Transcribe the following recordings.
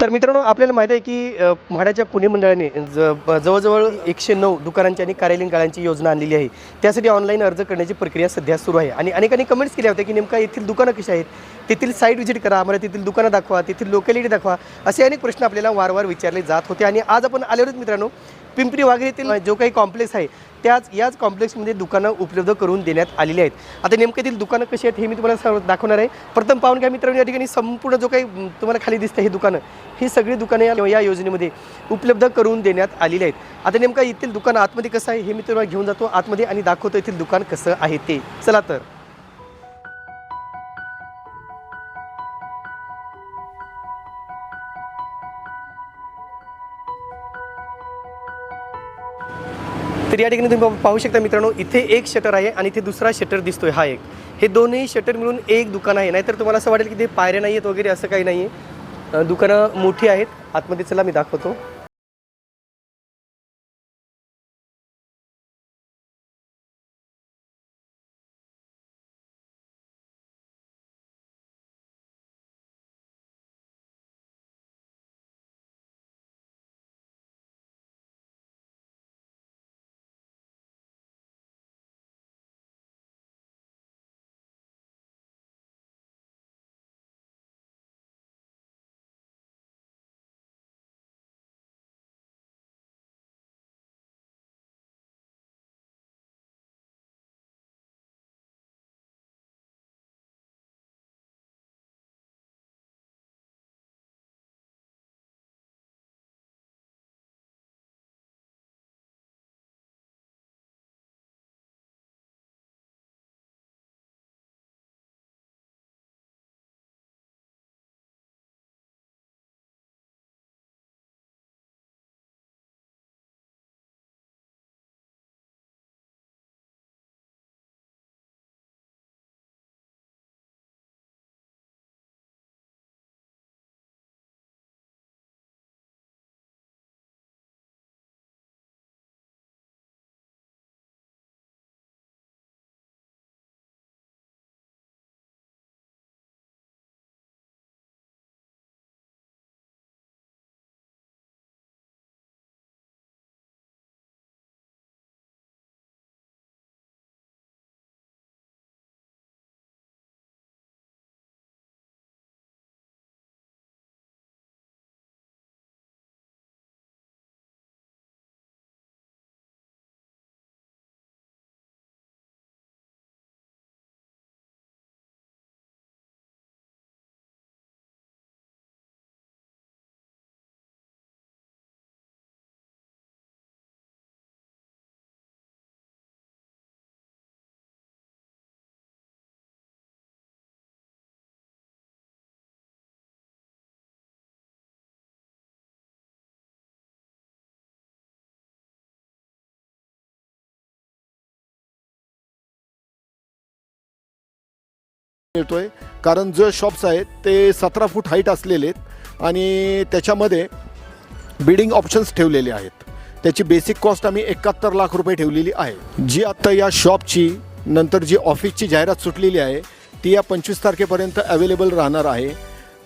तर मित्रांनो आपल्याला माहिती आहे की म्हाड्याच्या म्हाडाच्या पुणे मंडळाने ज जवळजवळ एकशे नऊ दुकानांची आणि कार्यालयीन गाळ्यांची योजना आणलेली आहे. त्यासाठी ऑनलाईन अर्ज करण्याची प्रक्रिया सध्या सुरू आहे. आणि अनेकांनी कमेंट्स केल्या होत्या की नेमका येथील दुकानं कशी आहेत? तेथील साईट व्हिजिट करा आम्हाला तेथील दुकानं दाखवा तेथील लोकॅलिटी दाखवा असे अनेक प्रश्न आपल्याला वारंवार विचारले जात होते. आणि आज आपण आलेलो मित्रांनो पिंपरी वाघ येथील जो काही कॉम्प्लेक्स आहे त्याच याच कॉम्प्लेक्समध्ये दुकानं उपलब्ध करून देण्यात आलेली आहेत. आता नेमकं येथील दुकानं कशी आहेत हे मी तुम्हाला सर्व दाखवणार आहे. प्रथम पाहून घ्या मित्रांनो या ठिकाणी संपूर्ण जो काही तुम्हाला खाली दिसतं हे दुकानं ही सगळी दुकानं या या योजनेमध्ये उपलब्ध करून देण्यात आलेली आहेत. आता नेमका येथील दुकान आतमध्ये कसं आहे हे मी तुम्हाला घेऊन जातो. आतमध्ये आणि दाखवतो येथील दुकान कसं आहे ते. चला तर. तर या ठिकाणी तुम्ही पाहू शकता मित्रांनो इथे एक शटर आहे आणि इथे दुसरा शटर दिसतोय हा एक. हे दोन्ही शटर मिळून एक दुकान आहे. नाहीतर तुम्हाला असं वाटेल की ते पायऱ्या नाही आहेत वगैरे असं काही नाही आहे दुकानं मोठी आहेत. आतमध्ये चला मी दाखवतो. मिळतोय. कारण जे शॉप्स आहेत ते सतरा फूट हाईट असलेले आहेत आणि त्याच्यामध्ये बिडिंग ऑप्शन्स ठेवलेले आहेत. त्याची बेसिक कॉस्ट आम्ही एकाहत्तर लाख रुपये ठेवलेली आहे. जी आत्ता या शॉपची नंतर जी ऑफिसची जाहिरात सुटलेली आहे ती या पंचवीस तारखेपर्यंत अवेलेबल राहणार आहे.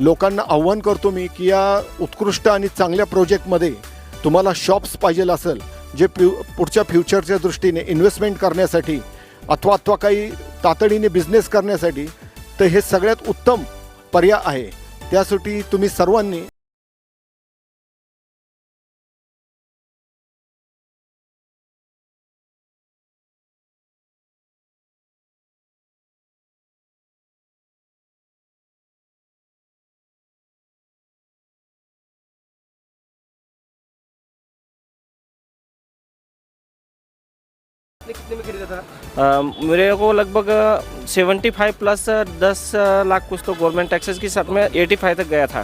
लोकांना आव्हान करतो मी की या उत्कृष्ट आणि चांगल्या प्रोजेक्टमध्ये तुम्हाला शॉप्स पाहिजे असेल जे प्यु पुढच्या फ्युचरच्या दृष्टीने इन्व्हेस्टमेंट करण्यासाठी अथवा अथवा काही तातडीने बिझनेस करण्यासाठी तर हे सगळ्यात उत्तम पर्याय आहे. त्यासाठी तुम्ही सर्वांनी मेरे को लगभग सेवेंटी फाइव प्लस दस लाख कुछ तो गवर्नमेंट टैक्सेस की साथ में एटी फाइव तक गया था।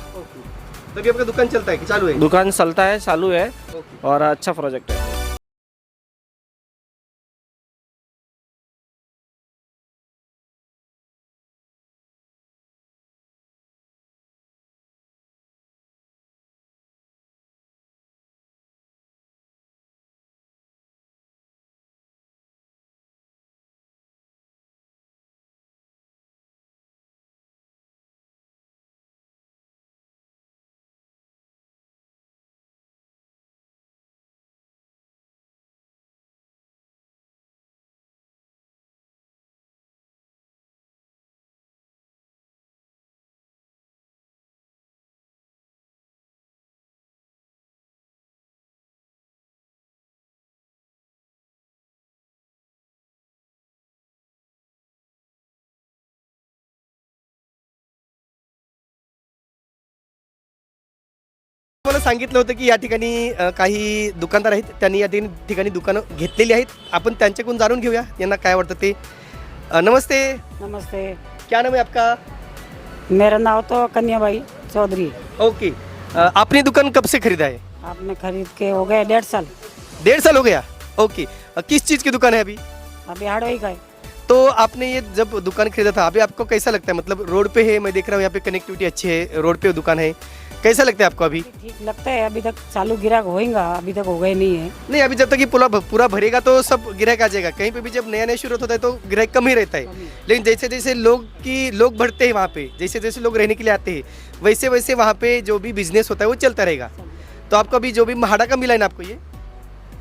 तभी आपका दुकान चलता है कि चालू है? दुकान चलता है चालू है। और अच्छा प्रोजेक्ट है। मला सांगितलं होतं की या ठिकाणी काही दुकानदार आहेत. त्यांनी या ठिकाणी ठिकाणी दुकानं घेतलेली आहेत. आपण त्यांच्याकडून जाणून घेऊया. यांना काय वाटतं ते? नमस्ते. नमस्ते. क्या नाम है आपका? मेरा नाम तो कन्याबाई चौधरी ओके. आपने दुकान कब से खरीदा है? आपने खरीद के हो गए डेढ़ साल। डेढ़ साल हो गया? ओके. किस चीज़ की दुकान है अभी? अभी हार्डवेयर का है। तो आपने ये जब दुकान खरीदा था अभी आपको कैसा लगता है? मतलब रोड पे है मैं देख रहा हूँ यहाँ पे कनेक्टिविटी अच्छी है रोड पे दुकान है। कैसा लगता है आपको अभी? ठीक लगता है अभी तक चालू गिराक होएगा अभी तक हो गए नहीं है। नहीं अभी जब तक ये पूरा पूरा भरेगा तो सब गिराहक आ जाएगा। कहीं पे भी जब नया नया शुरू होता है तो गिराहक कम ही रहता है। लेकिन जैसे जैसे लोग की लोग बढ़ते हैं वहाँ पे जैसे जैसे लोग रहने के लिए आते हैं वैसे वैसे वहाँ पे जो भी बिज़नेस होता है वो चलता रहेगा। तो आपको अभी जो भी महाड़ा का मिला है ना आपको ये?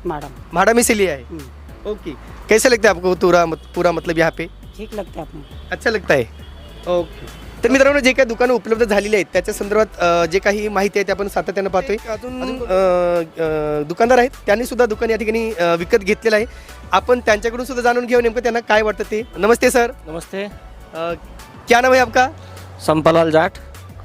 मैडम महाड़ा में से लिया है? हम्म, ओके। कैसे लगता है आपको पूरा पूरा मतलब यहाँ पे? ठीक लगता है आपने अच्छा लगता है। ओके। तर मित्रांनो जे काही दुकानं उपलब्ध झालेली आहेत त्याच्या संदर्भात जे काही माहिती आहे ते आपण सातत्यानं पाहतोय. अजून दुकानदार आहेत त्यांनी सुद्धा दुकान या ठिकाणी विकत घेतलेलं आहे. आपण त्यांच्याकडून सुद्धा जाणून घेऊ नेमकं त्यांना काय वाटतं ते. नमस्ते सर. नमस्ते. क्या नाम है आपका? संपालाल जाट.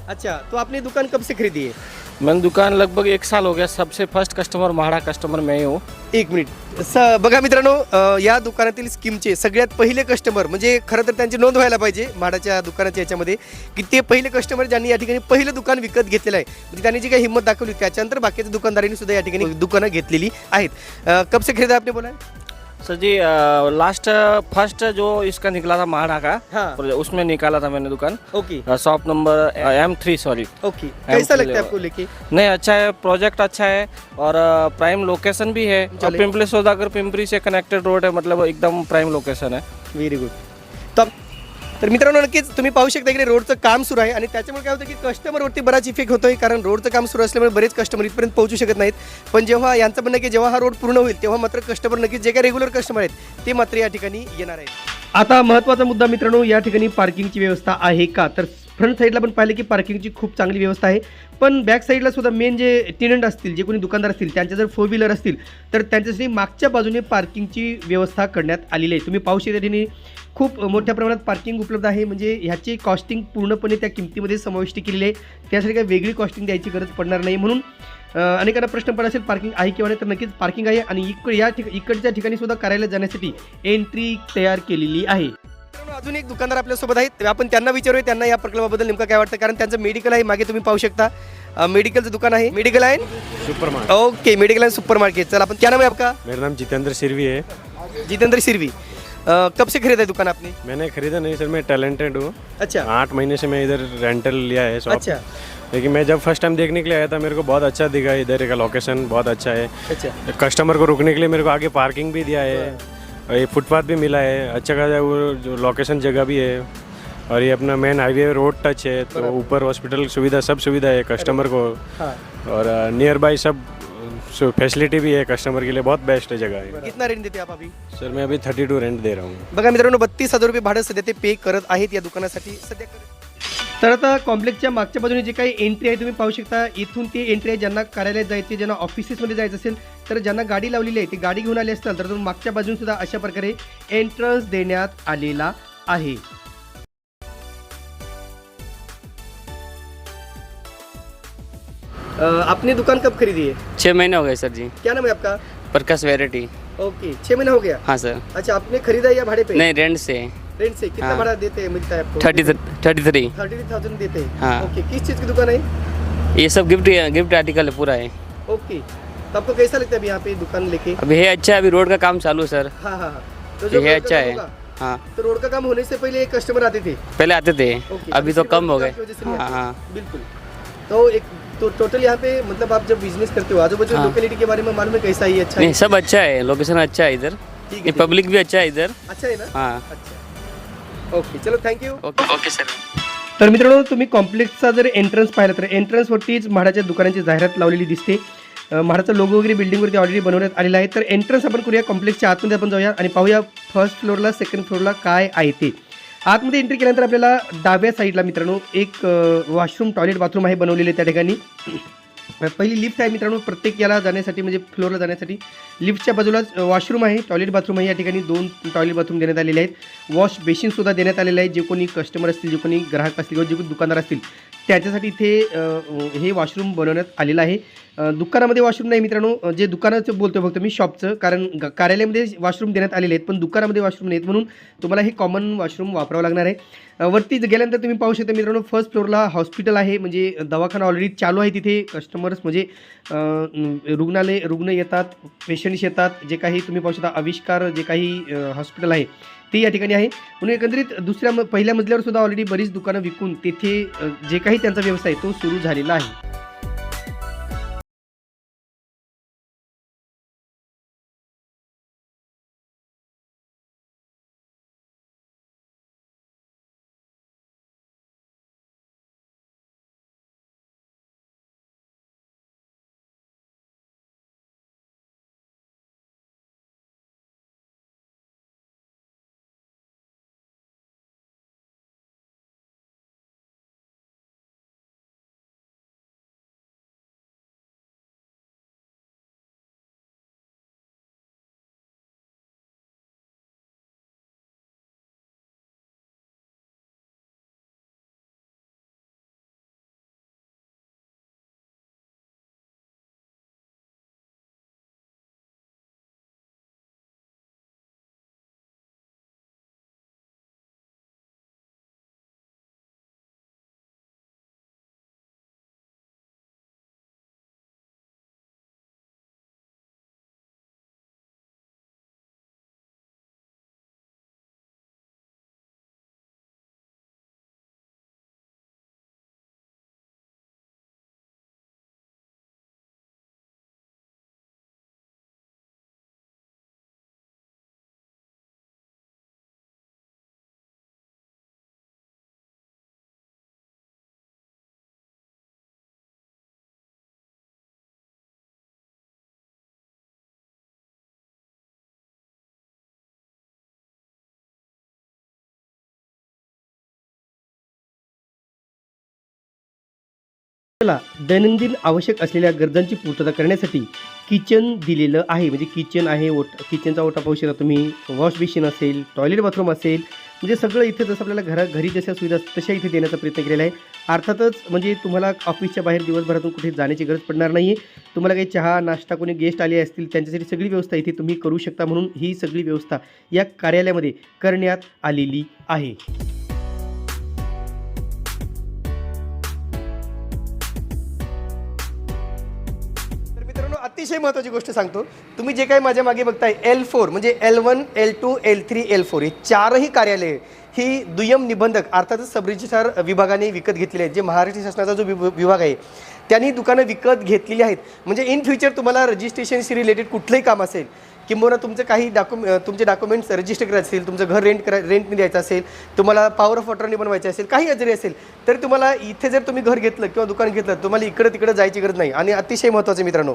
अच्छा तो आपने दुकान कब से खरीदी है? मैंने दुकान लगभग एक साल हो गया सबसे फर्स्ट कस्टमर महाड़ा कस्टमर मैं ही हूँ। एक मिनिट. स बघा मित्रांनो अ, या दुकानातील स्कीमचे सगळ्यात पहिले कस्टमर म्हणजे खरं तर त्यांची नोंद व्हायला पाहिजे म्हाडाच्या दुकानाच्या याच्यामध्ये की ते पहिले कस्टमर ज्यांनी या ठिकाणी पहिलं दुकान विकत घेतलेलं आहे म्हणजे त्यांनी जी काही हिंमत दाखवली त्याच्यानंतर बाकीच्या दुकानदारांनी सुद्धा या ठिकाणी दुकानं घेतलेली आहेत. अ, कब से आपने बोला? सर जी लास्ट फ़र्स्ट जो इसका निकला था महाड़ा का हाँ। उसमें निकाला था मैंने दुकान। Okay. Shop number M three sorry okay. कैसा लगता है आपको लेके? नहीं अच्छा है प्रोजेक्ट अच्छा है और प्राइम लोकेशन भी है। और चले। सौदागर पिंपरी से कनेक्टेड रोड है मतलब एकदम प्राइम लोकेशन है। वेरी गुड तर मित्रांनो नक्कीच तुम्ही पाहू शकता इकडे रोडचं काम सुरू आहे आणि त्याच्यामुळे काय होतं की कस्टमरवरती बराच इफेक्ट होतोय कारण रोडचं काम सुरू असल्यामुळे बरेच कस्टमर इथपर्यंत पोहोचू शकत नाहीत. पण जेव्हा यांचं म्हणणं की जेव्हा हा रोड पूर्ण होईल तेव्हा मात्र कस्टमर नक्कीच जे काही रेग्युलर कस्टमर आहेत ते मात्र या ठिकाणी येणार आहेत. आता महत्त्वाचा मुद्दा मित्रांनो या ठिकाणी पार्किंगची व्यवस्था आहे का? तर फ्रंट साईडला पण पाहिलं की पार्किंगची खूप चांगली व्यवस्था आहे. पण बॅक साईडला सुद्धा मेन जे टेनंट असतील जे कोणी दुकानदार असतील त्यांच्या जर फोर व्हीलर असतील तर त्यांच्यासाठी मागच्या बाजूने पार्किंगची व्यवस्था करण्यात आलेली आहे. तुम्ही पाहू शकता त्यांनी खूप मोठ्या प्रमाणात पार्किंग उपलब्ध आहे. म्हणजे ह्याची कॉस्टिंग पूर्णपणे त्या किमतीमध्ये समाविष्ट केलेली आहे. त्यासाठी काही वेगळी कॉस्टिंग द्यायची गरज पडणार नाही. म्हणून अनेकांना प्रश्न पडला असेल पार्किंग आहे किंवा नाही तर नक्कीच पार्किंग आहे. आणि इकड या ठिक इकडच्या ठिकाणी सुद्धा कार्यालयात जाण्यासाठी एंट्री तयार केलेली आहे. अजून एक दुकानदार आपल्यासोबत आहेत. आपण त्यांना विचारूया त्यांना या प्रकल्पाबद्दल नेमकं काय वाटतं? कारण त्यांचं मेडिकल आहे मागे तुम्ही पाहू शकता. मेडिकलचं दुकान आहे. मेडिकल आहे? Super mart okay medical and super market चल अपन क्या नाम है आपका? मेरा नाम जितेंद्र सिरवी है। जितेंद्र सिरवी. अ, कब से खरीदा है दुकान आपने? मैंने खरीदा नहीं सर मैं टैलेंटेड हूँ। अच्छा। आठ महीने से मैं इधर रेंटल लिया है शॉप अच्छा। लेकिन मैं जब फर्स्ट टाइम देखने के लिए आया था मेरे को बहुत अच्छा दिखा इधर का लोकेशन बहुत अच्छा है। अच्छा। कस्टमर को रुकने के लिए मेरे को आगे पार्किंग भी दिया है। और ये फुटपाथ भी मिला है। अच्छा खासा वो जो लोकेशन जगह भी है और ये अपना मेन हाईवे रोड टच है तो ऊपर हॉस्पिटल सुविधा सब सुविधा है कस्टमर को। हाँ। और नियर बाई सब फैसिलिटी भी है कस्टमर के लिए बहुत बेस्ट है जगह है कितना रेंट देते आप अभी? सर मैं अभी थर्टी टू रेंट दे रहा हूँ। बघा मित्रांनो बत्तीस हज़ार रुपये भाडं सध्या ते पे करत आहेत या दुकानासाठी. सध्या करत तर आता कॉम्प्लेक्सच्या मागच्या बाजूने जे काही एंट्री आहे तुम्ही पाहू शकता इथून ते एंट्री आहे ज्यांना कार्यालयात जायचे ज्यांना ऑफिसेसमध्ये जायचं असेल तर ज्यांना गाडी लावलेली आहे ती गाडी घेऊन आली असतील तर तुम्ही मागच्या बाजून सुद्धा अशा प्रकारे एंट्रन्स देण्यात आलेला आहे. आपने दुकान कब खरीदी है? छः महीने हो गए सर जी। क्या नाम है आपका? प्रकाश वेराइटी ओके छह महीना हो गया? हाँ सर। अच्छा आपने खरीदा या भाड़े पे? नहीं रेंट से। रेंट से कितना हाँ। भाड़ा देते हैं मिलता है आपको? Thirty thirty three. Thirty thousand देते हैं? हाँ। ओके किस चीज़ की दुकान है ये? सब गिफ्ट गिफ्ट आर्टिकल है पूरा है। ओके तो आपको कैसा लगता है अभी यहाँ पे दुकान लेके? अभी है अच्छा है अभी रोड का काम चालू है सर। हाँ हाँ हाँ। तो ये है अच्छा है। हाँ। तो रोड का काम होने से पहले कस्टमर आते थे? पहले आते थे। ओके अभी तो कम हो गए। हाँ। हाँ। बिल्कुल। तो एक तो टोटल यहाँ पे मतलब आप जब बिज़नेस करते हो आजू बाजू हाँ। लोकेलिटी के बारे में मालूम है कैसा ही अच्छा नहीं है? सब अच्छा है लोकेशन अच्छा है इधर। ठीक है पब्लिक भी अच्छा है इधर। अच्छा है ना? हाँ। अच्छा। ओके चलो थँक्यू ओके ओके सर तर मित्रांनो तुम्ही कॉम्प्लेक्सचा जर एंट्रन्स पाहिला तर एंट्रन्सवरतीच म्हाडाच्या दुकानांची जाहिरात लावलेली दिसते. म्हाडाचा लोगो वगैरे बिल्डिंगवरती ऑलरेडी बनवण्यात आलेला आहे. तर एंट्रन्स आपण करूया कॉम्प्लेक्सच्या आतमध्ये आपण जाऊया आणि पाहूया फर्स्ट फ्लोअरला सेकंड फ्लोअरला काय आहे ते. आतमध्ये एंट्री केल्यानंतर आपल्याला डाव्या साईडला मित्रांनो एक वॉशरूम टॉयलेट बाथरूम आहे बनवलेले त्या ठिकाणी. पहिली लिफ्ट आहे मित्रांनो प्रत्येक याला जाण्यासाठी म्हणजे फ्लोअरला जाण्यासाठी. लिफ्टच्या बाजूलाच वॉशरूम आहे टॉयलेट बाथरूम आहे. या ठिकाणी दोन टॉयलेट बाथरूम देण्यात आलेले आहेत. वॉश बेसिनसुद्धा देण्यात आलेलं आहे. जे कोणी कस्टमर असतील जे कोणी ग्राहक असतील किंवा जे कोणी दुकानदार असतील त्याच्यासाठी इथे हे वॉशरूम बनवण्यात आलेलं आहे. दुकानामध्ये वॉशरूम नाही मित्रांनो. जे दुकानाचं बोलतो फक्त मी शॉपचं कारण कार्यालयामध्ये वॉशरूम देण्यात आलेले आहेत पण दुकानामध्ये वॉशरूम नाहीत म्हणून तुम्हाला हे कॉमन वॉशरूम वापरावं लागणार आहे. वरती गेल्यानंतर तुम्ही पाहू शकता मित्रांनो फर्स्ट फ्लोअरला हॉस्पिटल आहे म्हणजे दवाखाना ऑलरेडी चालू आहे तिथे. कस्टमर्स म्हणजे रुग्णालय रुग्ण येतात पेशंट्स येतात जे काही तुम्ही पाहू शकता आविष्कार जे काही हॉस्पिटल आहे ते या ठिकाणी आहे. म्हणून एकंदरीत दुसऱ्या म- पहिल्या मजल्यावर सुद्धा ऑलरेडी बरीच दुकानं विकून तेथे जे काही त्यांचा व्यवसाय तो सुरू झालेला आहे. दैनंदिन आवश्यक असलेल्या गरजांची पूर्तता करण्यासाठी किचन दिलेलं आहे. म्हणजे किचन आहे ओट किचनचा ओटा पाहू शकता तुम्ही. वॉश बेसिन असेल टॉयलेट बाथरूम असेल. म्हणजे सगळं इथे जसं आपल्याला घरा घरी जशा सुविधा तशा इथे देण्याचा प्रयत्न केलेला आहे. अर्थातच म्हणजे तुम्हाला ऑफिसच्या बाहेर दिवसभरातून कुठे जाण्याची गरज पडणार नाही आहे तुम्हाला काही चहा नाश्ता कोणी गेस्ट आले असतील त्यांच्यासाठी सगळी व्यवस्था इथे तुम्ही करू शकता म्हणून ही सगळी व्यवस्था या कार्यालयामध्ये करण्यात आलेली आहे. अतिशय महत्त्वाची गोष्ट सांगतो. तुम्ही जे काही माझ्या मागे बघताय एल फोर म्हणजे L one L two L three L four ही चारही कार्यालये ही दुय्यम निबंधक अर्थातच सबरजिस्ट्रार विभागाने विकत घेतलेली आहेत. जे महाराष्ट्र शासनाचा जो विभ- विभाग आहे त्यांनी दुकानं विकत घेतलेली आहेत. म्हणजे इन फ्युचर तुम्हाला रजिस्ट्रेशनशी रिलेटेड कुठलंही काम असेल किंबहुना तुमचं काही डॉक्युमे तुमचे डॉक्युमेंट्स रजिस्टर करायचे असेल तुमचं घर रेंट करा रेंटने द्यायचं असेल तुम्हाला पॉवर ऑफ वॉटरने बनवायचे असेल काही जरी असेल तर तुम्हाला इथे जर तुम्ही घर घेतलं किंवा दुकान घेतलं तुम्हाला इकडं तिकडं जायची गरज नाही. आणि अतिशय महत्त्वाचं मित्रांनो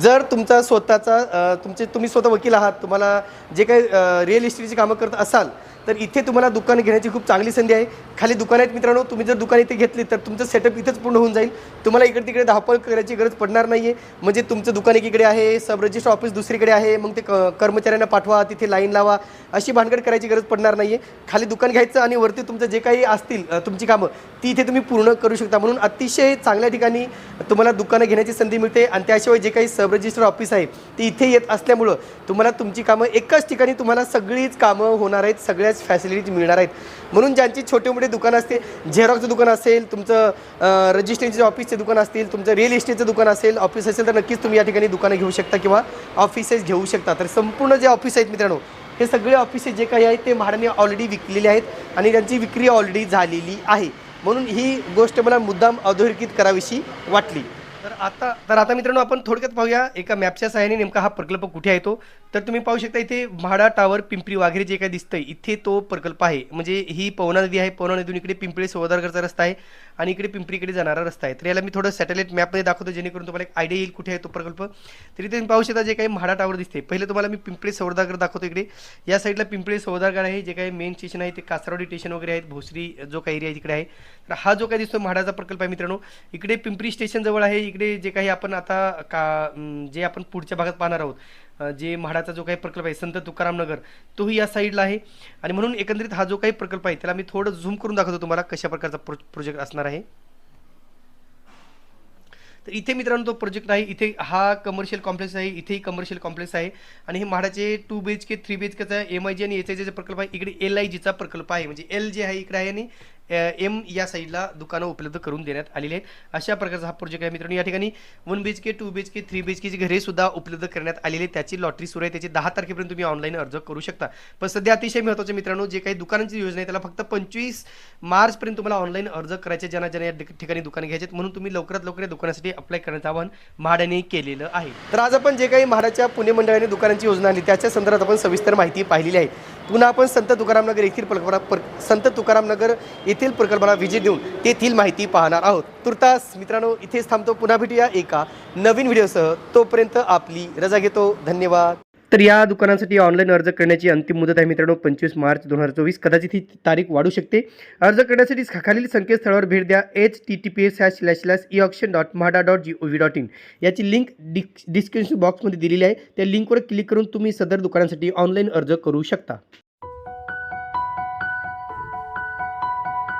जर तुमचा स्वतःचा तुमचे तुम्ही स्वतः वकील आहात तुम्हाला जे काही रिअल इस्टेटची कामं करत असाल तर इथे तुम्हाला दुकान घेण्याची खूप चांगली संधी आहे. खाली दुकान आहेत मित्रांनो तुम्ही जर दुकान इथे घेतली तर तुमचं सेटअप इथंच पूर्ण होऊन जाईल. तुम्हाला इकडे तिकडे धावपळ करायची गरज पडणार नाही आहे म्हणजे तुमचं दुकान एकीकडे आहे सब रजिस्टर ऑफिस दुसरीकडे आहे मग ते क कर्मचाऱ्यांना पाठवा तिथे लाईन लावा. अशी भानगड करायची गरज पडणार नाही आहे खाली दुकान घ्यायचं आणि वरती तुमचं जे काही असतील तुमची कामं ती इथे तुम्ही पूर्ण करू शकता. म्हणून अतिशय चांगल्या ठिकाणी तुम्हाला दुकानं घेण्याची संधी मिळते. आणि त्याशिवाय जे काही सब रजिस्टर ऑफिस आहे ते इथे येत असल्यामुळं तुम्हाला तुमची कामं एकाच ठिकाणी तुम्हाला सगळीच कामं होणार आहेत. सगळ्याच फॅसिलिटीज मिळणार आहेत. म्हणून ज्यांची छोटे मोठे दुकान असते झेरॉक्सचं दुकान असेल तुमचं रजिस्ट्रेशनचे ऑफिसचे दुकान असतील तुमचं रिअल इस्टेटचं दुकान असेल ऑफिस असेल तर नक्कीच तुम्ही या ठिकाणी दुकानं घेऊ शकता किंवा ऑफिसेस घेऊ शकता. तर संपूर्ण जे ऑफिस आहेत मित्रांनो हे सगळे ऑफिसेस जे काही आहेत ते म्हाडाने ऑलरेडी विकलेले आहेत आणि त्यांची विक्री ऑलरेडी झालेली आहे. म्हणून ही गोष्ट मला मुद्दाम अधोरेखित करावीशी वाटली. तर आता तर आता मित्रांनो आपण थोडक्यात पाहूया एका मॅपच्या सहाय्याने नेमका हा प्रकल्प कुठे आहे तो. तर तुम्ही पाहू शकता इथे म्हाडा टावर पिंपरी वाघेरे जे काय दिसतंय इथे तो प्रकल्प आहे. म्हणजे ही पवना नदी आहे. पवना नदीतून इकडे पिंपळी सौदागरचा रस्ता आहे आणि इकडे पिंपरीकडे जाणारा रस्ता आहे. तर याला मी थोडं सॅटेलाईट मॅपमध्ये दाखवतो जेणेकरून तुम्हाला एक आयडिया येईल कुठे आहे तो प्रकल्प. तर इथे तुम्ही पाहू शकता जे काही म्हाडा टावर दिसते पहिले तुम्हाला मी पिंपळी सौदागर दाखवतो इकडे. या साईडला पिंपळी सौदागर आहे जे काही मेन स्टेशन आहे ते कासरवाडी स्टेशन वगैरे आहेत भोसरी जो काही एरिया आहे तिकडे आहे. तर हा जो काही दिसतो म्हाडाचा प्रकल्प आहे मित्रांनो इकडे पिंपरी स्टेशन जवळ आहे. इकडे जे काही आपण आता का जे आपण पुढच्या भागात पाहणार आहोत जे म्हाडाचा जो काही प्रकल्प आहे संत तुकाराम नगर तोही या साईडला आहे. आणि म्हणून एकंदरीत हा जो काही प्रकल्प आहे त्याला मी थोडं झूम करून दाखवतो तुम्हाला कशा प्रकारचा प्रो प्रोजेक्ट असणार आहे. तर इथे मित्रांनो तो प्रोजेक्ट आहे इथे हा कमर्शियल कॉम्प्लेक्स आहे इथेही कमर्शियल कॉम्प्लेक्स आहे. आणि हे म्हाडाचे two B H K three B H केचा M I G आणि एच आय जीचा प्रकल्प आहे इकडे एल आय जीचा प्रकल्प आहे. म्हणजे एल जे आहे इकडे आहे आणि एम या साईडला दुकानं उपलब्ध करून देण्यात आलेली आहेत. अशा प्रकारचा हा प्रोजेक्ट आहे मित्रांनो. या ठिकाणी one B H K two B H K three B H केची घरे सुद्धा उपलब्ध करण्यात आलेली आहे त्याची लॉटरी सुरू आहे. त्याची दहा तारखेपर्यंत तुम्ही ऑनलाईन अर्ज करू शकता. पण सध्या अतिशय महत्त्वाचे मित्रांनो जे काही दुकानांची योजना आहे त्याला फक्त पंचवीस मार्चपर्यंत तुम्हाला ऑनलाईन अर्ज करायचे ज्यांना ज्यांना या ठिकाणी दुकान घ्यायचे आहेत. म्हणून तुम्ही लवकरात लवकर या दुकानासाठी अप्लाय करण्याचं आवाहन म्हाडाने केलेलं आहे. तर आज आपण जे काही म्हाडाच्या पुणे मंडळाने दुकानांची योजना आली त्याच्या संदर्भात आपण सविस्तर माहिती पाहिलेली आहे. पुन्हा आपण संत तुकारामनगर येथील प्रकल्पा पर संत तुकारामनगर येथील प्रकल्पाला व्हिजिट देऊन तेथील माहिती पाहणार आहोत. तुर्तास मित्रांनो इथेच थांबतो. पुन्हा भेटूया एका नवीन व्हिडिओसह. तोपर्यंत आपली रजा घेतो. धन्यवाद. तर या दुकानांसाठी ऑनलाईन अर्ज करण्याची अंतिम मुदत आहे मित्रांनो पंचवीस मार्च दोन हजार चोवीस. कदाचित ही तारीख वाढू शकते. अर्ज करण्यासाठी खालील संकेतस्थळावर भेट द्या. H T T P S hash slash slash E option dot MHADA dot G O V dot in याची लिंक डिस्क्रिप्शन बॉक्समध्ये दिलेली आहे. त्या लिंकवर क्लिक करून तुम्ही सदर दुकानांसाठी ऑनलाईन अर्ज करू शकता.